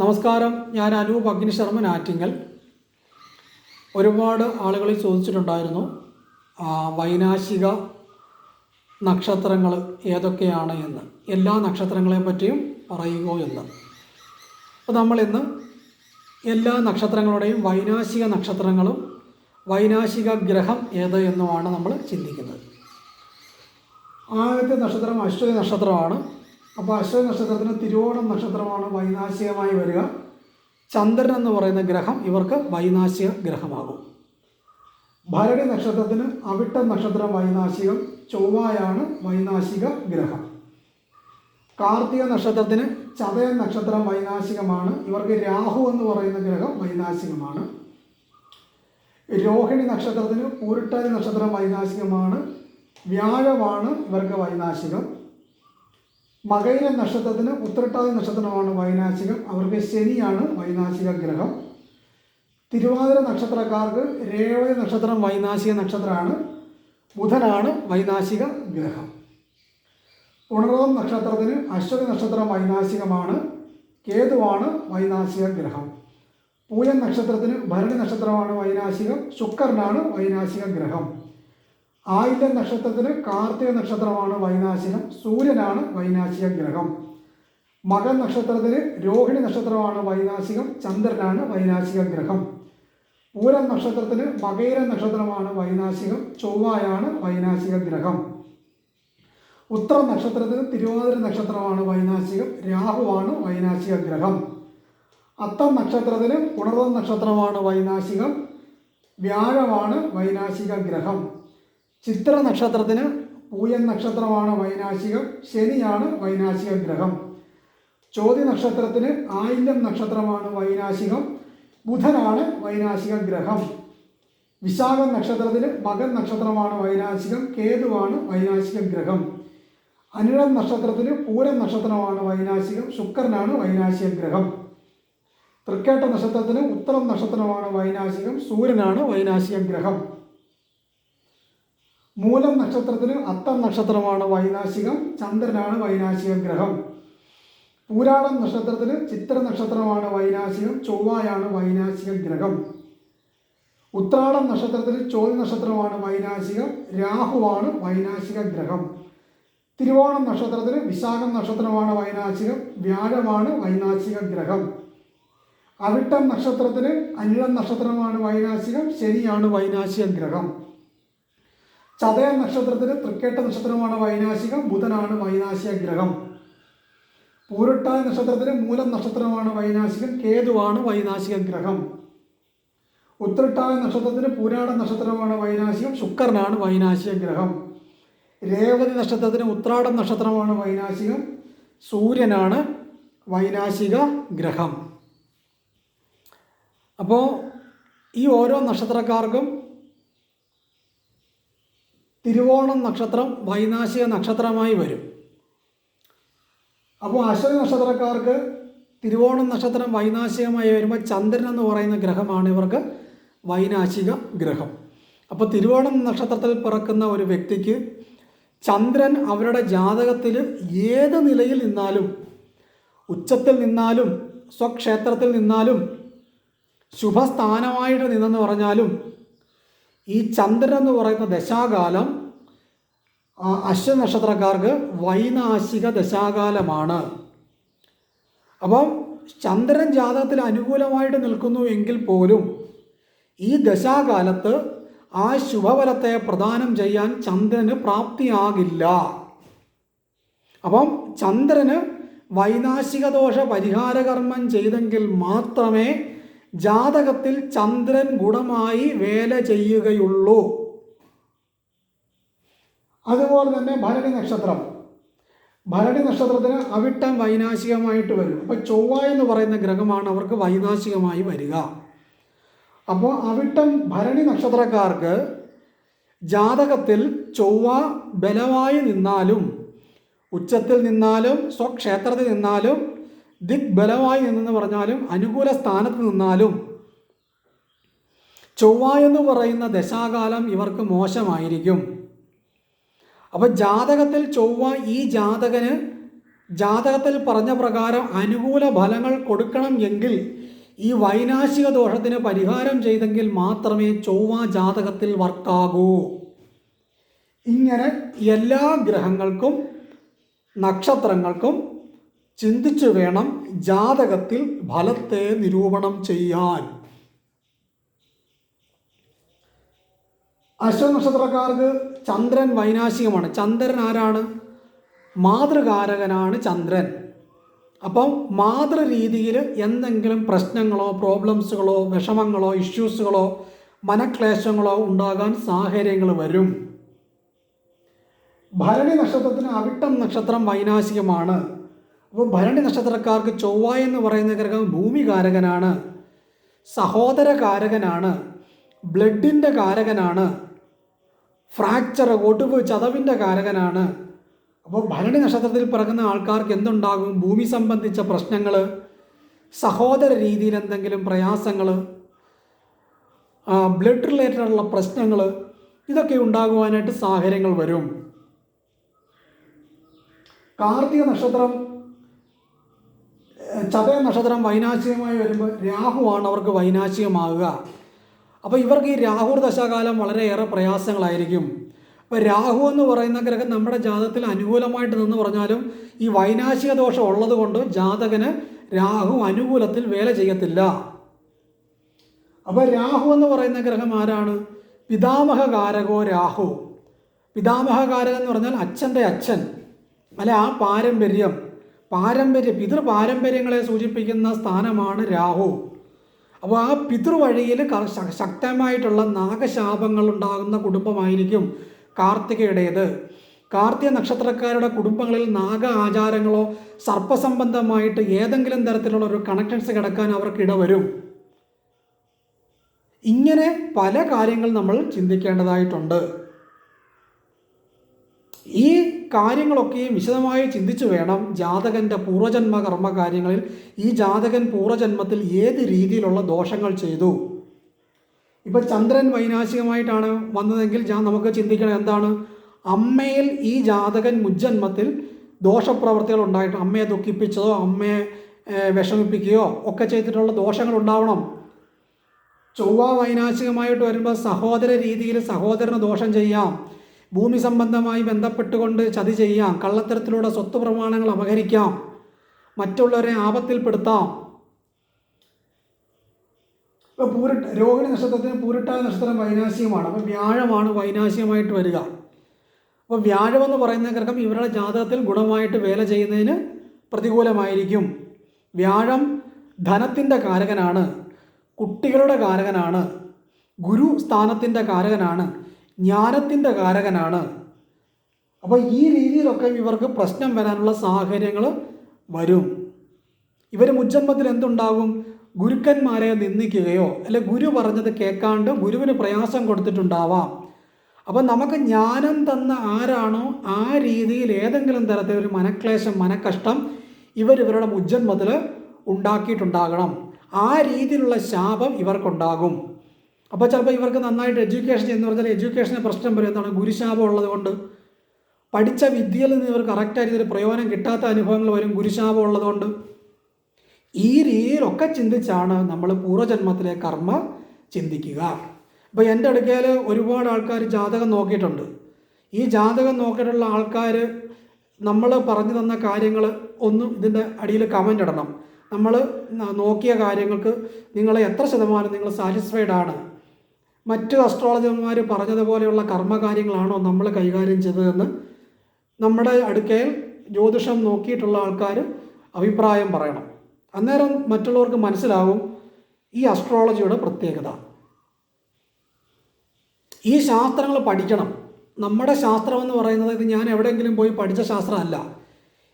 നമസ്കാരം. ഞാൻ അനൂപ് അഗ്നിശർമ്മൻ ആറ്റിങ്ങൽ. ഒരുപാട് ആളുകൾ ചോദിച്ചിട്ടുണ്ടായിരുന്നു വൈനാശിക നക്ഷത്രങ്ങൾ ഏതൊക്കെയാണ് എന്ന്. എല്ലാ നക്ഷത്രങ്ങളെ പറ്റിയും പറയുമോ എന്ന്. അപ്പോൾ നമ്മളിന്ന് എല്ലാ നക്ഷത്രങ്ങളുടെയും വൈനാശിക നക്ഷത്രങ്ങളും വൈനാശിക ഗ്രഹം ഏത് എന്നുമാണ് നമ്മൾ ചിന്തിക്കുന്നത്. ആദ്യത്തെ നക്ഷത്രം അശ്വതി നക്ഷത്രമാണ്. അപ്പോൾ അശ്വതി നക്ഷത്രത്തിന് തിരുവോണം നക്ഷത്രമാണ് വൈനാശികമായി വരിക. ചന്ദ്രൻ എന്ന് പറയുന്ന ഗ്രഹം ഇവർക്ക് വൈനാശിക ഗ്രഹമാകും. ഭരണി നക്ഷത്രത്തിന് അവിട്ട നക്ഷത്രം വൈനാശികം ചൊവ്വായാണ് വൈനാശിക ഗ്രഹം. കാർത്തിക നക്ഷത്രത്തിന് ചതയ നക്ഷത്രം വൈനാശികമാണ് ഇവർക്ക് രാഹു എന്ന് പറയുന്ന ഗ്രഹം വൈനാശികമാണ്. രോഹിണി നക്ഷത്രത്തിന് ഉരുട്ടാതി നക്ഷത്രം വൈനാശികമാണ് വ്യാഴമാണ് ഇവർക്ക് വൈനാശികം. മകൈര നക്ഷത്രത്തിന് ഉത്രട്ടാതി നക്ഷത്രമാണ് വൈനാശികം. അവർക്ക് ശനിയാണ് വൈനാശിക ഗ്രഹം. തിരുവാതിര നക്ഷത്രക്കാർക്ക് രേവതി നക്ഷത്രം വൈനാശിക നക്ഷത്രമാണ്. ബുധനാണ് വൈനാശിക ഗ്രഹം. ഉണർവം നക്ഷത്രത്തിന് അശ്വതി നക്ഷത്രം വൈനാശികമാണ്. കേതുവാണ് വൈനാശിക ഗ്രഹം. പൂയൻ നക്ഷത്രത്തിന് ഭരണി നക്ഷത്രമാണ് വൈനാശികം. ശുക്രനാണ് വൈനാശിക ഗ്രഹം. ആയില്യം നക്ഷത്രത്തിന് കാർത്തിക നക്ഷത്രമാണ് വൈനാശികം സൂര്യനാണ് വൈനാശിക ഗ്രഹം. മകൻ നക്ഷത്രത്തിന് രോഹിണി നക്ഷത്രമാണ് വൈനാശികം. ചന്ദ്രനാണ് വൈനാശിക ഗ്രഹം. പൂരം നക്ഷത്രത്തിന് മകൈര നക്ഷത്രമാണ് വൈനാശികം. ചൊവ്വായാണ് വൈനാശിക ഗ്രഹം. ഉത്തര നക്ഷത്രത്തിന് തിരുവാതിര നക്ഷത്രമാണ് വൈനാശികം. രാഹുവാണ് വൈനാശിക ഗ്രഹം. അത്തം നക്ഷത്രത്തിന് പുണർവ നക്ഷത്രമാണ് വൈനാശികം. വ്യാഴമാണ് വൈനാശിക ഗ്രഹം. ചിത്ര നക്ഷത്രത്തിന് പൂയൻ നക്ഷത്രമാണ് വൈനാശികം ശനിയാണ് വൈനാശിക ഗ്രഹം ചോതി നക്ഷത്രത്തിന് ആയില്യം നക്ഷത്രമാണ് വൈനാശികം ബുധനാണ് വൈനാശിക ഗ്രഹം വിശാഖം നക്ഷത്രത്തിന് മകൻ നക്ഷത്രമാണ് വൈനാശികം കേതുവാണ് വൈനാശിക ഗ്രഹം അനിഴം നക്ഷത്രത്തിന് പൂരം നക്ഷത്രമാണ് വൈനാശികം ശുക്രനാണ് വൈനാശിക ഗ്രഹം തൃക്കേട്ട നക്ഷത്രത്തിന് ഉത്തരം നക്ഷത്രമാണ് വൈനാശികം സൂര്യനാണ് വൈനാശിക ഗ്രഹം മൂലം നക്ഷത്രത്തിന് അത്തം നക്ഷത്രമാണ് വൈനാശികം ചന്ദ്രനാണ് വൈനാശിക ഗ്രഹം. പൂരാടം നക്ഷത്രത്തിന് ചിത്ര നക്ഷത്രമാണ് വൈനാശികം ചൊവ്വായാണ് വൈനാശിക ഗ്രഹം. ഉത്രാടം നക്ഷത്രത്തിന് ചോതി നക്ഷത്രമാണ് വൈനാശികം രാഹുവാണ് വൈനാശിക ഗ്രഹം. തിരുവോണം നക്ഷത്രത്തിന് വിശാഖം നക്ഷത്രമാണ് വൈനാശികം വ്യാഴമാണ് വൈനാശിക ഗ്രഹം. അവിട്ടം നക്ഷത്രത്തിന് അനിഴം നക്ഷത്രമാണ് വൈനാശികം ശനിയാണ് വൈനാശിക ഗ്രഹം. ചതയ നക്ഷത്രത്തിന് തൃക്കേട്ട നക്ഷത്രമാണ് വൈനാശികം ബുധനാണ് വൈനാശിക ഗ്രഹം. പൂരട്ടായ നക്ഷത്രത്തിന് മൂലം നക്ഷത്രമാണ് വൈനാശികം കേതുവാണ് വൈനാശിക ഗ്രഹം. ഉത്രട്ടായ നക്ഷത്രത്തിന് പൂരാട നക്ഷത്രമാണ് വൈനാശികം ശുക്രനാണ് വൈനാശിക ഗ്രഹം. രേവതി നക്ഷത്രത്തിന് ഉത്രാടം നക്ഷത്രമാണ് വൈനാശികം സൂര്യനാണ് വൈനാശിക ഗ്രഹം. അപ്പോൾ ഈ ഓരോ നക്ഷത്രക്കാർക്കും തിരുവോണം നക്ഷത്രം വൈനാശിക നക്ഷത്രമായി വരും. അപ്പോൾ അശ്വതി നക്ഷത്രക്കാർക്ക് തിരുവോണം നക്ഷത്രം വൈനാശികമായി വരുമ്പോൾ ചന്ദ്രൻ എന്ന് പറയുന്ന ഗ്രഹമാണ് ഇവർക്ക് വൈനാശിക ഗ്രഹം. അപ്പോൾ തിരുവോണം നക്ഷത്രത്തിൽ പിറക്കുന്ന ഒരു വ്യക്തിക്ക് ചന്ദ്രൻ അവരുടെ ജാതകത്തിൽ ഏത് നിലയിൽ നിന്നാലും ഉച്ചത്തിൽ നിന്നാലും സ്വക്ഷേത്രത്തിൽ നിന്നാലും ശുഭസ്ഥാനമായിട്ട് നിന്നെന്ന് പറഞ്ഞാലും ഈ ചന്ദ്രൻ എന്ന് പറയുന്ന ദശാകാലം അശ്വനക്ഷത്രക്കാർക്ക് വൈനാശിക ദശാകാലമാണ്. അപ്പം ചന്ദ്രൻ ജാതകത്തിൽ അനുകൂലമായിട്ട് നിൽക്കുന്നു എങ്കിൽ പോലും ഈ ദശാകാലത്ത് ആ ശുഭഫലത്തെ പ്രദാനം ചെയ്യാൻ ചന്ദ്രന് പ്രാപ്തിയാകില്ല. അപ്പം ചന്ദ്രന് വൈനാശിക ദോഷ പരിഹാരകർമ്മം ചെയ്തെങ്കിൽ മാത്രമേ ജാതകത്തിൽ ചന്ദ്രൻ ഗുണമായി വേല ചെയ്യുകയുള്ളൂ. അതുപോലെ തന്നെ ഭരണി നക്ഷത്രം. ഭരണി നക്ഷത്രത്തിന് അവിട്ടം വൈനാശികമായിട്ട് വരും. അപ്പോൾ ചൊവ്വ എന്ന് പറയുന്ന ഗ്രഹമാണ് അവർക്ക് വൈനാശികമായി വരിക. അപ്പോൾ അവിട്ടം ഭരണി നക്ഷത്രക്കാർക്ക് ജാതകത്തിൽ ചൊവ്വ ബലമായി നിന്നാലും ഉച്ചത്തിൽ നിന്നാലും സ്വക്ഷേത്രത്തിൽ നിന്നാലും ദിഗ് ബലമായി നിന്നെന്ന് പറഞ്ഞാലും അനുകൂല സ്ഥാനത്ത് നിന്നാലും ചൊവ്വ എന്ന് പറയുന്ന ദശാകാലം ഇവർക്ക് മോശമായിരിക്കും. അപ്പോൾ ജാതകത്തിൽ ചൊവ്വ ഈ ജാതകന് ജാതകത്തിൽ പറഞ്ഞ പ്രകാരം അനുകൂല ഫലങ്ങൾ കൊടുക്കണം എങ്കിൽ ഈ വൈനാശിക ദോഷത്തിന് പരിഹാരം ചെയ്തെങ്കിൽ മാത്രമേ ചൊവ്വ ജാതകത്തിൽ വർക്കാകൂ. ഇങ്ങനെ എല്ലാ ഗ്രഹങ്ങൾക്കും നക്ഷത്രങ്ങൾക്കും ചിന്തിച്ചു വേണം ജാതകത്തിൽ ഫലത്തെ നിരൂപണം ചെയ്യാൻ. അശ്വനക്ഷത്രക്കാർക്ക് ചന്ദ്രൻ വൈനാശികമാണ്. ചന്ദ്രൻ ആരാണ്? മാതൃകാരകനാണ് ചന്ദ്രൻ. അപ്പം മാതൃരീതിയിൽ എന്തെങ്കിലും പ്രശ്നങ്ങളോ പ്രോബ്ലംസുകളോ വിഷമങ്ങളോ ഇഷ്യൂസുകളോ മനക്ലേശങ്ങളോ ഉണ്ടാകാൻ സാഹചര്യങ്ങൾ വരും. ഭരണി നക്ഷത്രത്തിന് അവിട്ടം നക്ഷത്രം വൈനാശികമാണ്. അപ്പോൾ ഭരണി നക്ഷത്രക്കാർക്ക് ചൊവ്വ എന്ന് പറയുന്ന ഗ്രഹം ഭൂമികാരകനാണ് സഹോദരകാരകനാണ് ബ്ലഡിന്റെ കാരകനാണ് ഫ്രാക്ചർ ഒടിവ് ചതവിന്റെ കാരകനാണ്. അപ്പോൾ ഭരണി നക്ഷത്രത്തിൽ പിറക്കുന്ന ആൾക്കാർക്ക് എന്തുണ്ടാകും? ഭൂമി സംബന്ധിച്ച പ്രശ്നങ്ങൾ സഹോദര രീതിയിൽ എന്തെങ്കിലും പ്രയാസങ്ങൾ ബ്ലഡ് റിലേറ്റഡ് ആയിട്ടുള്ള പ്രശ്നങ്ങൾ ഇതൊക്കെ ഉണ്ടാകുവാനായിട്ട് സാഹചര്യങ്ങൾ വരും. കാർത്തിക നക്ഷത്രം ചതയ നക്ഷത്രം വൈനാശികമായി വരുമ്പോൾ രാഹുവാണ് അവർക്ക് വൈനാശികമാകുക. അപ്പോൾ ഇവർക്ക് ഈ രാഹു ദശാകാലം വളരെയേറെ പ്രയാസങ്ങളായിരിക്കും. അപ്പോൾ രാഹു എന്ന് പറയുന്ന ഗ്രഹം നമ്മുടെ ജാതകത്തിൽ അനുകൂലമായിട്ട് നിന്ന് പറഞ്ഞാലും ഈ വൈനാശിക ദോഷം ഉള്ളത് കൊണ്ട് ജാതകന് രാഹു അനുകൂലത്തിൽ വേല ചെയ്യത്തില്ല. അപ്പോൾ രാഹു എന്ന് പറയുന്ന ഗ്രഹം ആരാണ്? പിതാമഹകാരകോ രാഹു. പിതാമഹകാരകൻ എന്ന് പറഞ്ഞാൽ അച്ഛന്റെ അച്ഛൻ. അല്ലെ ആ പാരമ്പര്യം. പാരമ്പര്യ പിതൃ പാരമ്പര്യങ്ങളെ സൂചിപ്പിക്കുന്ന സ്ഥാനമാണ് രാഹു. അപ്പോൾ ആ പിതൃവഴിയിൽ ശക്തമായിട്ടുള്ള നാഗശാപങ്ങൾ ഉണ്ടാകുന്ന കുടുംബമായിരിക്കും കാർത്തികയുടേത്. കാർത്തിക നക്ഷത്രക്കാരുടെ കുടുംബങ്ങളിൽ നാഗ ആചാരങ്ങളോ സർപ്പസംബന്ധമായിട്ട് ഏതെങ്കിലും തരത്തിലുള്ള ഒരു കണക്ഷൻസ് കിടക്കാൻ അവർക്ക് ഇടവരും. ഇങ്ങനെ പല കാര്യങ്ങൾ നമ്മൾ ചിന്തിക്കേണ്ടതായിട്ടുണ്ട്. കാര്യങ്ങളൊക്കെയും വിശദമായി ചിന്തിച്ചു വേണം ജാതകന്റെ പൂർവജന്മ കർമ്മ കാര്യങ്ങളിൽ ഈ ജാതകൻ പൂർവജന്മത്തിൽ ഏത് രീതിയിലുള്ള ദോഷങ്ങൾ ചെയ്തു. ഇപ്പം ചന്ദ്രൻ വൈനാശികമായിട്ടാണ് വന്നതെങ്കിൽ ഞാൻ നമുക്ക് ചിന്തിക്കണം എന്താണ്? അമ്മയിൽ ഈ ജാതകൻ മുജ്ജന്മത്തിൽ ദോഷപ്രവർത്തികൾ ഉണ്ടായിട്ട് അമ്മയെ ദുഃഖിപ്പിച്ചതോ അമ്മയെ വിഷമിപ്പിക്കുകയോ ഒക്കെ ചെയ്തിട്ടുള്ള ദോഷങ്ങൾ ഉണ്ടാവണം. ചൊവ്വ വൈനാശികമായിട്ട് വരുമ്പോൾ സഹോദര രീതിയിൽ സഹോദരന് ദോഷം ചെയ്യാം. ഭൂമി സംബന്ധമായി ബന്ധപ്പെട്ടുകൊണ്ട് ചതി ചെയ്യാം കള്ളത്തരത്തിലൂടെ സ്വത്ത് പ്രമാണങ്ങൾ അപഹരിക്കാം മറ്റുള്ളവരെ ആപത്തിൽപ്പെടുത്താം. ഇപ്പോൾ പൂരിട്ട രോഹിണി നക്ഷത്രത്തിന് പൂരിട്ടായ നക്ഷത്രം വൈനാശികമാണ്. അപ്പോൾ വ്യാഴമാണ് വൈനാശികമായിട്ട് വരിക. അപ്പോൾ വ്യാഴം എന്ന് പറയുന്ന ഗ്രഹം ഇവരുടെ ജാതകത്തിൽ ഗുണമായിട്ട് വേല ചെയ്യുന്നതിന് പ്രതികൂലമായിരിക്കും. വ്യാഴം ധനത്തിന്റെ കാരകനാണ് കുട്ടികളുടെ കാരകനാണ് ഗുരു സ്ഥാനത്തിന്റെ കാരകനാണ്. ജ്ഞാനത്തിന്റെ കാരകനാണ്. അപ്പോൾ ഈ രീതിയിലൊക്കെ ഇവർക്ക് പ്രശ്നം വരാനുള്ള സാഹചര്യങ്ങൾ വരും. ഇവർ മുജ്ജന്മത്തിൽ എന്തുണ്ടാകും? ഗുരുക്കന്മാരെ നിന്ദിക്കുകയോ അല്ലെ ഗുരു പറഞ്ഞത് കേൾക്കാണ്ട് ഗുരുവിന് പ്രയാസം കൊടുത്തിട്ടുണ്ടാവാം. അപ്പം നമുക്ക് ജ്ഞാനം തന്ന ആരാണോ ആ രീതിയിൽ ഏതെങ്കിലും തരത്തിലൊരു മനക്ലേശം മനക്കഷ്ടം ഇവർ ഇവരുടെ മുജ്ജന്മത്തിൽ ഉണ്ടാക്കിയിട്ടുണ്ടാകണം. ആ രീതിയിലുള്ള ശാപം ഇവർക്കുണ്ടാകും. അപ്പോൾ ചിലപ്പോൾ ഇവർക്ക് നന്നായിട്ട് എഡ്യൂക്കേഷൻ എന്ന് പറഞ്ഞാൽ എഡ്യൂക്കേഷന് പ്രശ്നം വരും. എന്താണ്? ഗുരുശാപം ഉള്ളത് കൊണ്ട്. പഠിച്ച വിദ്യയിൽ നിന്ന് ഇവർ കറക്റ്റായിട്ട് ഇതിൽ പ്രയോജനം കിട്ടാത്ത അനുഭവങ്ങൾ വരും ഗുരുശാപം ഉള്ളതുകൊണ്ട് ഈ രീതിയിലൊക്കെ ചിന്തിച്ചാണ് നമ്മൾ പൂർവജന്മത്തിലെ കർമ്മ ചിന്തിക്കുക. അപ്പോൾ എന്റെ അടുക്കയിൽ ഒരുപാട് ആൾക്കാർ ജാതകം നോക്കിയിട്ടുണ്ട്. ഈ ജാതകം നോക്കിയിട്ടുള്ള ആൾക്കാർ നമ്മൾ പറഞ്ഞു തന്ന കാര്യങ്ങൾ ഒന്നും ഇതിന്റെ അടിയിൽ കമന്റ് ഇടണം. നമ്മൾ നോക്കിയ കാര്യങ്ങൾക്ക് നിങ്ങൾ എത്ര ശതമാനം നിങ്ങൾ സാറ്റിസ്ഫൈഡ് ആണ്? മറ്റ് അസ്ട്രോളജർമാർ പറഞ്ഞതുപോലെയുള്ള കർമ്മകാര്യങ്ങളാണോ നമ്മൾ കൈകാര്യം ചെയ്തതെന്ന് നമ്മുടെ അടുക്കയിൽ ജ്യോതിഷം നോക്കിയിട്ടുള്ള ആൾക്കാർ അഭിപ്രായം പറയണം. അന്നേരം മറ്റുള്ളവർക്ക് മനസ്സിലാവും ഈ അസ്ട്രോളജിയുടെ പ്രത്യേകത. ഈ ശാസ്ത്രങ്ങൾ പഠിക്കണം. നമ്മുടെ ശാസ്ത്രം എന്ന് പറയുന്നത് ഇത് ഞാൻ എവിടെയെങ്കിലും പോയി പഠിച്ച ശാസ്ത്രമല്ല.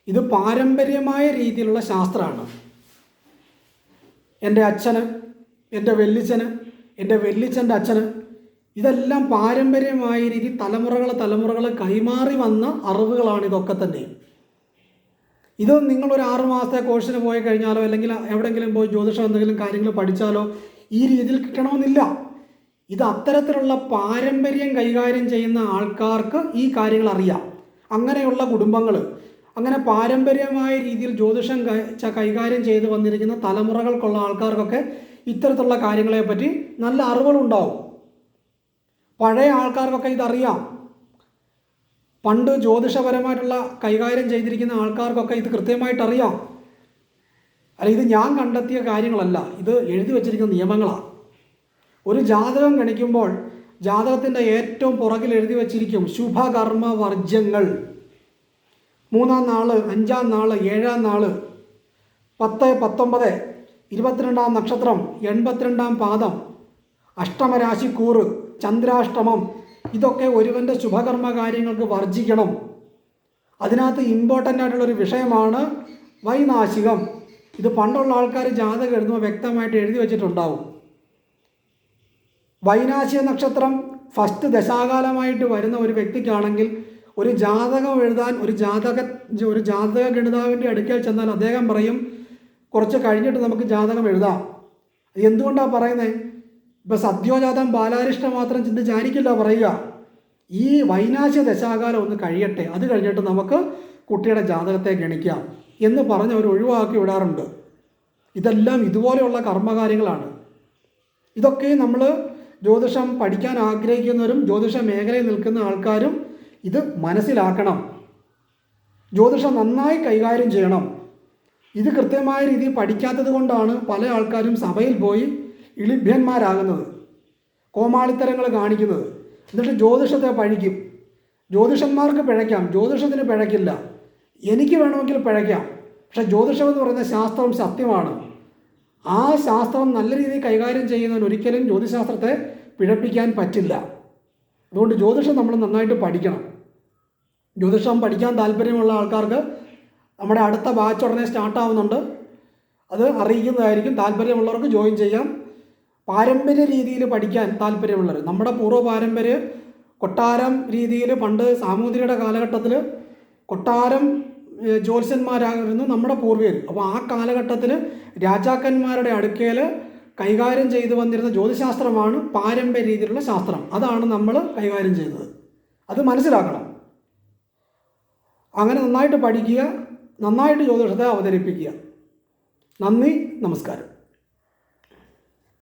ഇത് പാരമ്പര്യമായ രീതിയിലുള്ള ശാസ്ത്രമാണ്. എന്റെ അച്ഛന് എന്റെ വെല്ലിച്ചന് എന്റെ വെല്ലിച്ചന്റെ അച്ഛന് ഇതെല്ലാം പാരമ്പര്യമായ രീതി തലമുറകൾ തലമുറകൾ കൈമാറി വന്ന അറിവുകളാണ് ഇതൊക്കെ തന്നെ. ഇത് നിങ്ങളൊരു ഒരു ആറ് മാസത്തെ കോഴ്സിന് പോയി കഴിഞ്ഞാലോ അല്ലെങ്കിൽ എവിടെയെങ്കിലും പോയി ജ്യോതിഷം എന്തെങ്കിലും കാര്യങ്ങൾ പഠിച്ചാലോ ഈ രീതിയിൽ കിട്ടണമെന്നില്ല. ഇത് അത്തരത്തിലുള്ള പാരമ്പര്യം കൈകാര്യം ചെയ്യുന്ന ആൾക്കാർക്ക് ഈ കാര്യങ്ങൾ അറിയാം. അങ്ങനെയുള്ള കുടുംബങ്ങൾ അങ്ങനെ പാരമ്പര്യമായ രീതിയിൽ ജ്യോതിഷം കൈകാര്യം ചെയ്തു വന്നിരിക്കുന്ന തലമുറകൾക്കുള്ള ആൾക്കാർക്കൊക്കെ ഇത്തരത്തിലുള്ള കാര്യങ്ങളെപ്പറ്റി നല്ല അറിവുകളുണ്ടാവും. പഴയ ആൾക്കാർക്കൊക്കെ ഇതറിയാം. പണ്ട് ജ്യോതിഷപരമായിട്ടുള്ള കൈകാര്യം ചെയ്തിരിക്കുന്ന ആൾക്കാർക്കൊക്കെ ഇത് കൃത്യമായിട്ട് അറിയാം അല്ല ഇത് ഞാൻ കണ്ടെത്തിയ കാര്യങ്ങളല്ല. ഇത് എഴുതി വച്ചിരിക്കുന്ന നിയമങ്ങളാണ് ഒരു ജാതകം ഗണിക്കുമ്പോൾ ജാതകത്തിന്റെ ഏറ്റവും പുറകിൽ എഴുതി വച്ചിരിക്കും ശുഭകർമ്മ വർജ്യങ്ങൾ. മൂന്നാം നാൾ അഞ്ചാം നാൾ ഏഴാം നാൾ പത്ത് പത്തൊമ്പത് ഇരുപത്തിരണ്ടാം നക്ഷത്രം എൺപത്തിരണ്ടാം പാദം അഷ്ടമരാശിക്കൂറ് ചന്ദ്രാഷ്ടമം ഇതൊക്കെ ഒരുവന്റെ ശുഭകർമ്മ കാര്യങ്ങൾക്ക് വർജിക്കണം അതിനകത്ത് ഇമ്പോർട്ടന്റ് ആയിട്ടുള്ളൊരു വിഷയമാണ് വൈനാശികം. ഇത് പണ്ടുള്ള ആൾക്കാർ ജാതകം എഴുതുമ്പോൾ വ്യക്തമായിട്ട് എഴുതി വച്ചിട്ടുണ്ടാവും. വൈനാശിക നക്ഷത്രം ഫസ്റ്റ് ദശാകാലമായിട്ട് വരുന്ന ഒരു വ്യക്തിക്കാണെങ്കിൽ ഒരു ജാതകം എഴുതാൻ ഒരു ജാതക ഒരു ജാതക ഗണിതാവിന്റെ അടുക്കൽ ചെന്നാൽ അദ്ദേഹം പറയും കുറച്ച് കഴിഞ്ഞിട്ട് നമുക്ക് ജാതകം എഴുതാം. എന്തുകൊണ്ടാണ് പറയുന്നത് ഇപ്പം സദ്യോജാതം ബാലാരിഷ്ട മാത്രം ചിന്തിച്ചായിരിക്കില്ല പറയുക. ഈ വൈനാശ ദശാകാലം ഒന്ന് കഴിയട്ടെ. അത് കഴിഞ്ഞിട്ട് നമുക്ക് കുട്ടിയുടെ ജാതകത്തെ ഗണിക്കാം എന്ന് പറഞ്ഞ് അവർ ഒഴിവാക്കി വിടാറുണ്ട്. ഇതെല്ലാം ഇതുപോലെയുള്ള കർമ്മകാര്യങ്ങളാണ്. ഇതൊക്കെ നമ്മൾ ജ്യോതിഷം പഠിക്കാൻ ആഗ്രഹിക്കുന്നവരും ജ്യോതിഷ മേഖലയിൽ നിൽക്കുന്ന ആൾക്കാരും ഇത് മനസ്സിലാക്കണം. ജ്യോതിഷം നന്നായി കൈകാര്യം ചെയ്യണം. ഇത് കൃത്യമായ രീതിയിൽ പഠിക്കാത്തത് കൊണ്ടാണ് പല ആൾക്കാരും സഭയിൽ പോയി ഇളിഭ്യന്മാരാകുന്നത്. കോമാളിത്തരങ്ങൾ കാണിക്കുന്നത്. എന്നിട്ട് ജ്യോതിഷത്തെ പഴിക്കും. ജ്യോതിഷന്മാർക്ക് പിഴയ്ക്കാം. ജ്യോതിഷത്തിന് പിഴയ്ക്കില്ല. എനിക്ക് വേണമെങ്കിൽ പിഴയ്ക്കാം. പക്ഷേ ജ്യോതിഷം എന്ന് പറയുന്ന ശാസ്ത്രം സത്യമാണ്. ആ ശാസ്ത്രം നല്ല രീതിയിൽ കൈകാര്യം ചെയ്യുന്നവൻ ഒരിക്കലും ജ്യോതിശാസ്ത്രത്തെ പിഴപ്പിക്കാൻ പറ്റില്ല. അതുകൊണ്ട് ജ്യോതിഷം നമ്മൾ നന്നായിട്ട് പഠിക്കണം. ജ്യോതിഷം പഠിക്കാൻ താല്പര്യമുള്ള ആൾക്കാർക്ക് നമ്മുടെ അടുത്ത ബാച്ച് ഉടനെ സ്റ്റാർട്ടാവുന്നുണ്ട് അത് അറിയിക്കുന്നതായിരിക്കും. താല്പര്യമുള്ളവർക്ക് ജോയിൻ ചെയ്യാം. പാരമ്പര്യ രീതിയിൽ പഠിക്കാൻ താല്പര്യമുള്ളവർ. നമ്മുടെ പൂർവ പാരമ്പര്യ കൊട്ടാരം രീതിയിൽ പണ്ട് സാമൂതിരിയുടെ കാലഘട്ടത്തിൽ കൊട്ടാരം ജ്യോത്സ്യന്മാരായിരുന്നു നമ്മുടെ പൂർവികർ. അപ്പോൾ ആ കാലഘട്ടത്തിൽ രാജാക്കന്മാരുടെ അടുക്കൽ കൈകാര്യം ചെയ്തു വന്നിരുന്ന ജ്യോതിശാസ്ത്രമാണ് പാരമ്പര്യ രീതിയിലുള്ള ശാസ്ത്രം. അതാണ് നമ്മൾ കൈകാര്യം ചെയ്യുന്നത്. അത് മനസ്സിലാക്കണം. അങ്ങനെ നന്നായിട്ട് പഠിക്കുക. നന്നായിട്ട് ജ്യോതിഷത്തെ അവതരിപ്പിക്കുക. നന്ദി നമസ്കാരം.